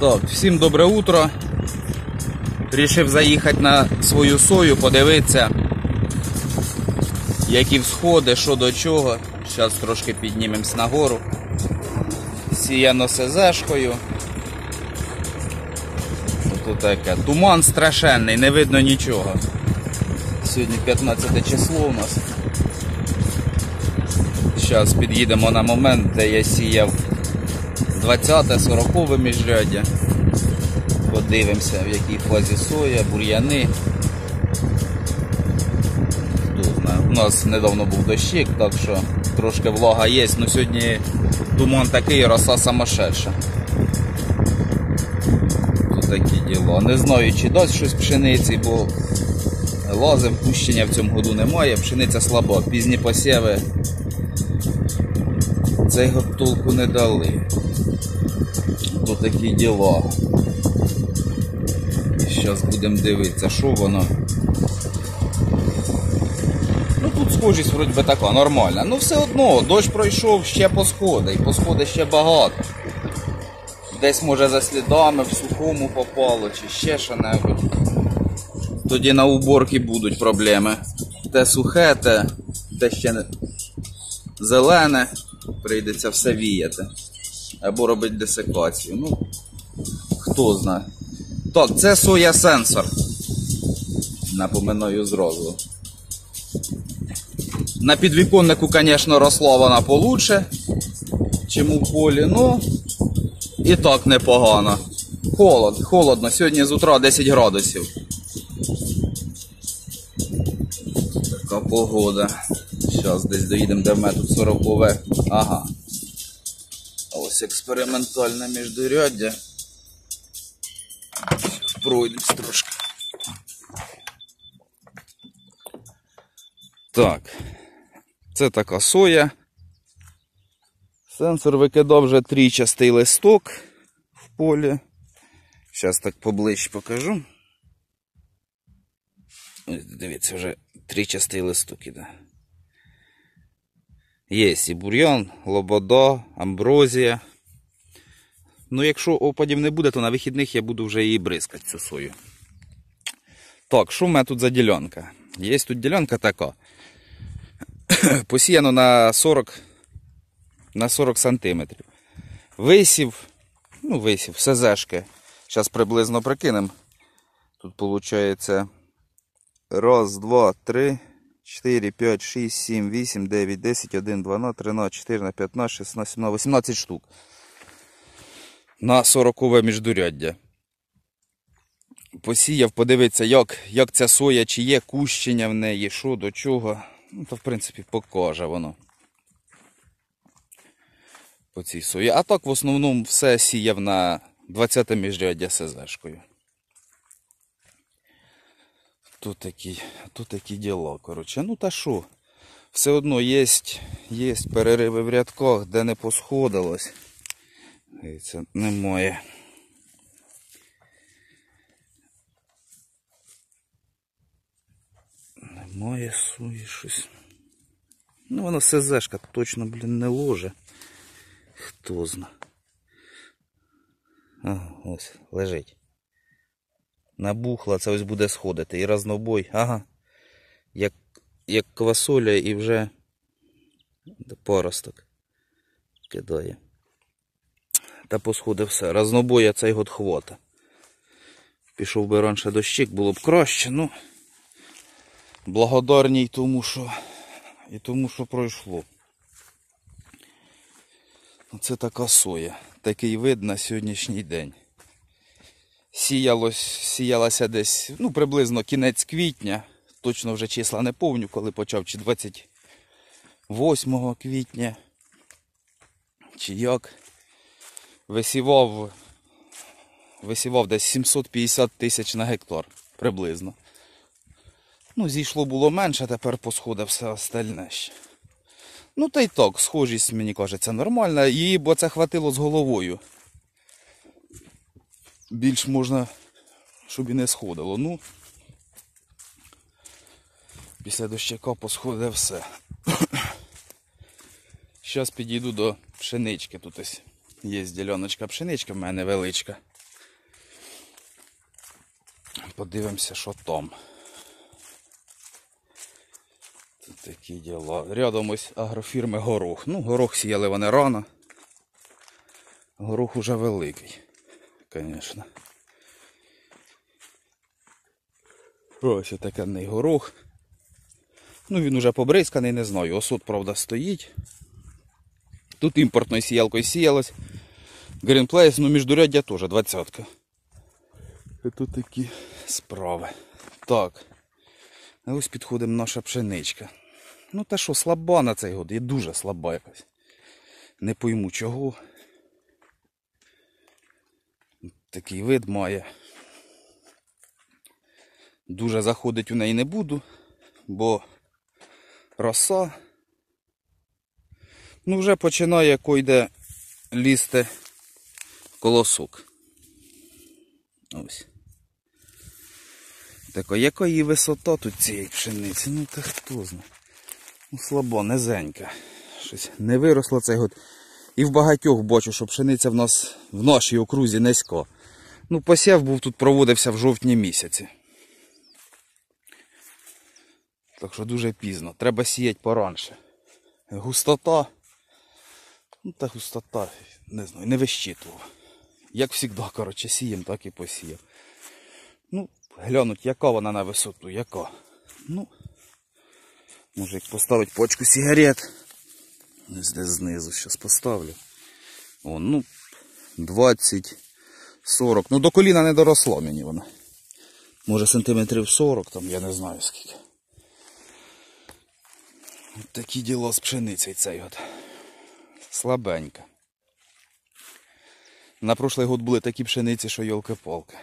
Так, всім добре утро. Рішив заїхати на свою сою, подивитися, які всходи, що до чого. Зараз трошки піднімемось нагору. Сіяно СЗшкою. Тут таке. Туман страшенний, не видно нічого. Сьогодні 15 число у нас. Зараз під'їдемо на момент, де я сіяв 20-40 міжряддя. Подивимося, в якій фазі соя, бур'яни. У нас недавно був дощик, так що трошки влага є, але сьогодні туман такий, роса самошедша. Тут такі діла. Не знаю, чи дасть щось пшениці, бо лази впущення в цьому году немає, пшениця слаба, пізні посіви цього толку не дали. То такі діла. Зараз будемо дивитися, що воно. Ну тут схожість вроді би така нормальна. Ну все одно, дощ пройшов, ще посходи, і посходи ще багато. Десь може за слідами в сухому попало, чи ще що-небудь. Тоді на уборки будуть проблеми. Те сухе, те, те ще не зелене, прийдеться все віяти. Або робити десикацію. Ну, хто знає. Так, це соя сенсор. Напоминаю зразу. На підвіконнику, звісно, росла вона получше, чим у полі, ну і так непогано. Холод, холодно, сьогодні з утра 10 градусів. Така погода. Зараз десь доїдемо до метод 40 Ага. А експериментальне міждуряддя. Пройдемось трошки. Так. Це така соя. Сенсор викидав вже трійчастий листок в полі. Зараз так поближче покажу. Дивіться, вже тричастий листок іде. Є і бур'ян, лобода, амброзія. Ну, якщо опадів не буде, то на вихідних я буду вже її бризкати цю сою. Так, що в мене тут за ділянка? Є тут ділянка така. Посіяно на 40 на 40 сантиметрів. Висів, ну, висів, СЗшки. Зараз приблизно прикинемо. Тут виходить раз, два, три, 4, 5, 6, 7, 8, 9, 10, 1, 12, 13, 14, 15, 16, 17, 18 штук. На 40 міждуряддя. Посіяв, подивитися, як, як ця соя, чи є кущення в неї, що до чого. Ну, то, в принципі, покаже воно. По цій сої. А так в основному все сіяв на 20 міжряддя СЗшкою. Тут такі, тут такі діла, коротше. Ну та що? Все одно є, є перериви в рядках, де не посходилось. І це немає. Немає суї щось. Ну воно СЗшка точно, блін, не ложе. Хто зна. Ага, ось, лежить. Набухла, це ось буде сходити. І разнобой. Ага. Як як квасоля і вже поросток кидає. Та посходив все. Разнобоя цей год хвота. Пішов би раніше дощик, було б краще, ну благодарній тому, що і тому, що пройшло. Оце така соя. Такий вид на сьогоднішній день. Сіялось, сіялася десь ну, приблизно кінець квітня. Точно вже числа не повню, коли почав, чи 28 квітня, чи як. Висівав, висівав десь 750 тисяч на гектар приблизно. Ну, зійшло було менше, тепер посходив все остальне ще. Ну та й так, схожість, мені кажеться, нормальна. Її, бо це хватило з головою. Більш можна, щоб і не сходило. Ну, після дощака посходить все. Зараз підійду до пшенички. Тут ось є діляночка пшеничка в мене величка. подивимося, що там. Тут такі діла. Рядом ось агрофірми горох. Ну, горох сіяли вони рано. Горох уже великий, звісно. Ось отакий горох. Ну він уже побризканий, не знаю. Осот, правда, стоїть. Тут імпортною сіялкою сіялось. Greenplace, ну міждуряддя теж двадцятка. Тут такі справи. Так. А ось підходимо наша пшеничка. Ну та що, слаба на цей год, є дуже слаба якась. Не пойму чого. Такий вид має. Дуже заходить у неї не буду, бо роса. Ну вже починає койде лізти колосок. Ось. Так, а яка її висота тут цієї пшениці? Ну та хто знає. Ну, слабо, низенька. Щось не виросло цей год. І в багатьох бачу, що пшениця в нас в нашій окрузі низько. Ну, посів був тут проводився в жовтні місяці. Так що дуже пізно. Треба сіяти поранше. Густота. Ну та густота, не знаю, не вищитував. Як завжди, коротше, сієм, так і посіяв. Ну, глянуть, яка вона на висоту, яка. Ну, може як поставити пачку сигарет. Десь знизу зараз поставлю. О, ну, 20, 40. Ну до коліна не доросло мені вона. Може сантиметрів 40, там я не знаю скільки. От такі діла з пшеницею цей год. Слабенька. На прошлий год були такі пшениці, що йолки-палки.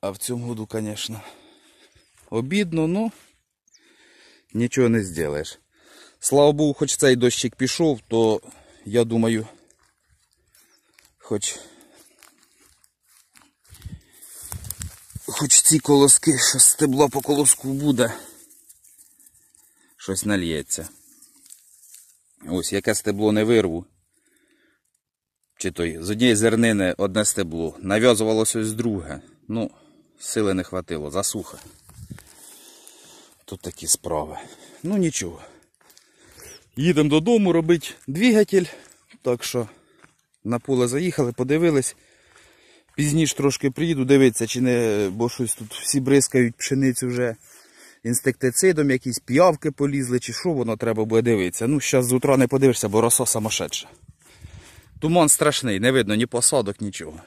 А в цьому году, звісно, обідно, ну нічого не зробиш. Слава Богу, хоч цей дощик пішов, то я думаю, хоч хоч ці колоски, що стебло по колоску буде, щось нальється. Ось яке стебло не вирву. Чи той з однієї зернини одне стебло. Нав'язувалося ось друге. Ну, сили не хватило, засуха. Тут такі справи. Ну нічого. Їдемо додому робити двигатель. Так що на поле заїхали, подивились. Пізніше трошки приїду дивитися, чи не, бо щось тут всі бризкають пшеницю вже інсектицидом, якісь п'явки полізли, чи що воно треба буде дивитися. Ну, зараз з утра не подивишся, бо роса самошедша. Туман страшний, не видно ні посадок, нічого.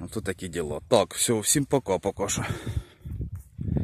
Ось такі діла. Так, все, всім пока, пока що.